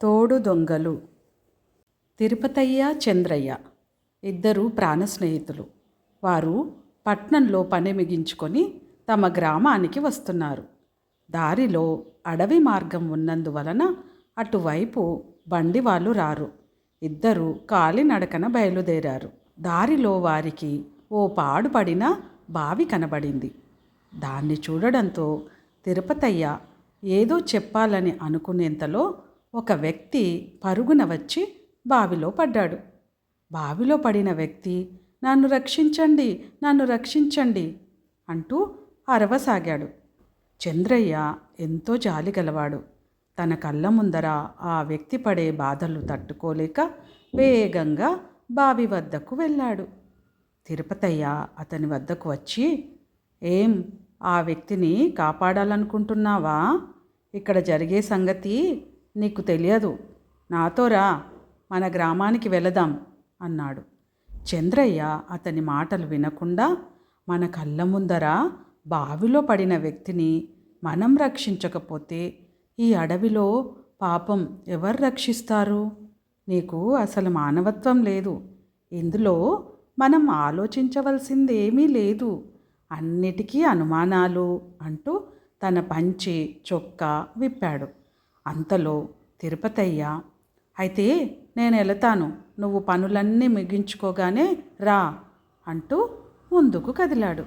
తోడు దొంగలు. తిరుపతయ్య చంద్రయ్య ఇద్దరు ప్రాణ స్నేహితులు. వారు పట్నంలో పని మిగించుకొని తమ గ్రామానికి వస్తున్నారు. దారిలో అడవి మార్గం ఉన్నందువలన అటువైపు బండి వాళ్ళు రారు. ఇద్దరు కాలినడకన బయలుదేరారు. దారిలో వారికి ఓ పాడుపడిన బావి కనబడింది. దాన్ని చూడడంతో తిరుపతయ్య ఏదో చెప్పాలని అనుకునేంతలో ఒక వ్యక్తి పరుగున వచ్చి బావిలో పడ్డాడు. బావిలో పడిన వ్యక్తి నన్ను రక్షించండి నన్ను రక్షించండి అంటూ అరవసాగాడు. చంద్రయ్య ఎంతో జాలి గలవాడు. తన కళ్ళ ముందర ఆ వ్యక్తి పడే బాధలు తట్టుకోలేక వేగంగా బావి వద్దకు వెళ్ళాడు. తిరుపతయ్య అతని వద్దకు వచ్చి ఏం ఆ వ్యక్తిని కాపాడాలనుకుంటున్నావా? ఇక్కడ జరిగే సంగతి నీకు తెలియదు. నాతో రా మన గ్రామానికి వెళదాం అన్నాడు. చంద్రయ్య అతని మాటలు వినకుండా మన కళ్ళ ముందర బావిలో పడిన వ్యక్తిని మనం రక్షించకపోతే ఈ అడవిలో పాపం ఎవరు రక్షిస్తారు? నీకు అసలు మానవత్వం లేదు. ఇందులో మనం ఆలోచించవలసిందేమీ లేదు. అన్నిటికీ అనుమానాలు అంటూ తన పంచి చొక్కా విప్పాడు. అంతలో తిరుపతయ్య అయితే నేను వెళతాను నువ్వు పనులన్నీ ముగించుకోగానే రా అంటూ ముందుకు కదిలాడు.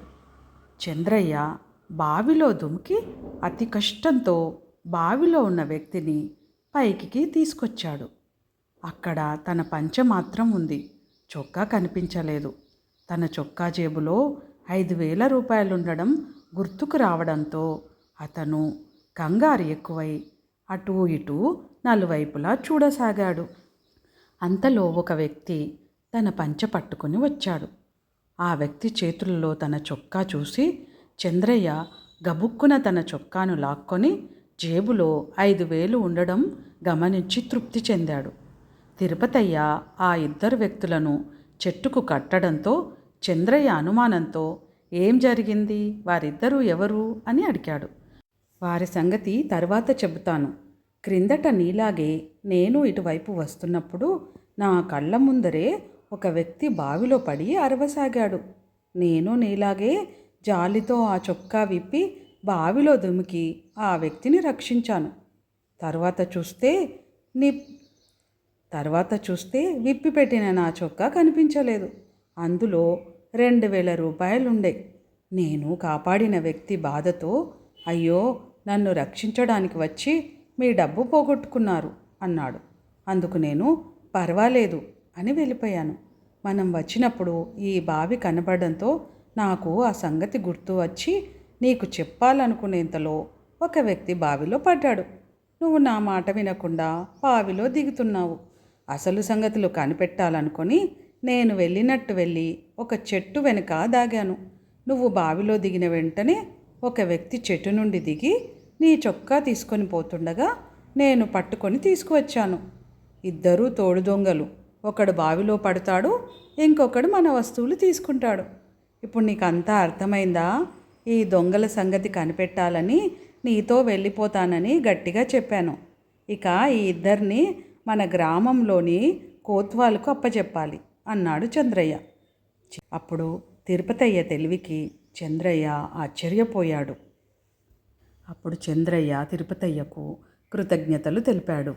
చంద్రయ్య బావిలో దుమికి అతి కష్టంతో బావిలో ఉన్న వ్యక్తిని పైకి తీసుకొచ్చాడు. అక్కడ తన పంచ మాత్రం ఉంది. చొక్కా కనిపించలేదు. తన చొక్కా జేబులో ఐదు వేల రూపాయలుండడం గుర్తుకు రావడంతో అతను కంగారు ఎక్కువై అటూ ఇటూ నలువైపులా చూడసాగాడు. అంతలో ఒక వ్యక్తి తన పంచ పట్టుకొని వచ్చాడు. ఆ వ్యక్తి చేతుల్లో తన చొక్కా చూసి చంద్రయ్య గబుక్కున తన చొక్కాను లాక్కొని జేబులో ఐదు వేలు ఉండడం గమనించి తృప్తి చెందాడు. తిరుపతయ్య ఆ ఇద్దరు వ్యక్తులను చెట్టుకు కట్టడంతో చంద్రయ్య అనుమానంతో ఏం జరిగింది? వారిద్దరూ ఎవరు? అని అడిగాడు. వారి సంగతి తర్వాత చెబుతాను. క్రిందట నీలాగే నేను ఇటువైపు వస్తున్నప్పుడు నా కళ్ళ ముందరే ఒక వ్యక్తి బావిలో పడి అరవసాగాడు. నేను నీలాగే జాలితో ఆ చొక్కా విప్పి బావిలో దుమికి ఆ వ్యక్తిని రక్షించాను. తర్వాత చూస్తే నీ తర్వాత చూస్తే విప్పి పెట్టిన నా చొక్కా కనిపించలేదు. అందులో రెండు వేల రూపాయలుండే. నేను కాపాడిన వ్యక్తి బాధతో అయ్యో నన్ను రక్షించడానికి వచ్చి మీ డబ్బు పోగొట్టుకున్నారు అన్నాడు. అందుకు నేను పర్వాలేదు అని వెళ్ళిపోయాను. మనం వచ్చినప్పుడు ఈ బావి కనబడంతో నాకు ఆ సంగతి గుర్తు వచ్చి నీకు చెప్పాలనుకునేంతలో ఒక వ్యక్తి బావిలో పడ్డాడు. నువ్వు నా మాట వినకుండా బావిలో దిగుతున్నావు. అసలు సంగతులు కనిపెట్టాలనుకొని నేను వెళ్ళినట్టు వెళ్ళి ఒక చెట్టు వెనుక దాగాను. నువ్వు బావిలో దిగిన వెంటనే ఒక వ్యక్తి చెట్టు నుండి దిగి నీ చొక్కా తీసుకొని పోతుండగా నేను పట్టుకొని తీసుకువచ్చాను. ఇద్దరూ తోడు దొంగలు. ఒకడు బావిలో పడతాడు ఇంకొకడు మన వస్తువులు తీసుకుంటాడు. ఇప్పుడు నీకు అంతా అర్థమైందా? ఈ దొంగల సంగతి కనిపెట్టాలని నీతో వెళ్ళిపోతానని గట్టిగా చెప్పాను. ఇక ఈ ఇద్దరిని మన గ్రామంలోని కోత్వాలకు అప్పచెప్పాలి అన్నాడు చంద్రయ్య. అప్పుడు తిరుపతయ్య తెలివికి చంద్రయ్య ఆశ్చర్యపోయాడు. అప్పుడు చంద్రయ్య తిరుపతయ్యకు కృతజ్ఞతలు తెలిపాడు.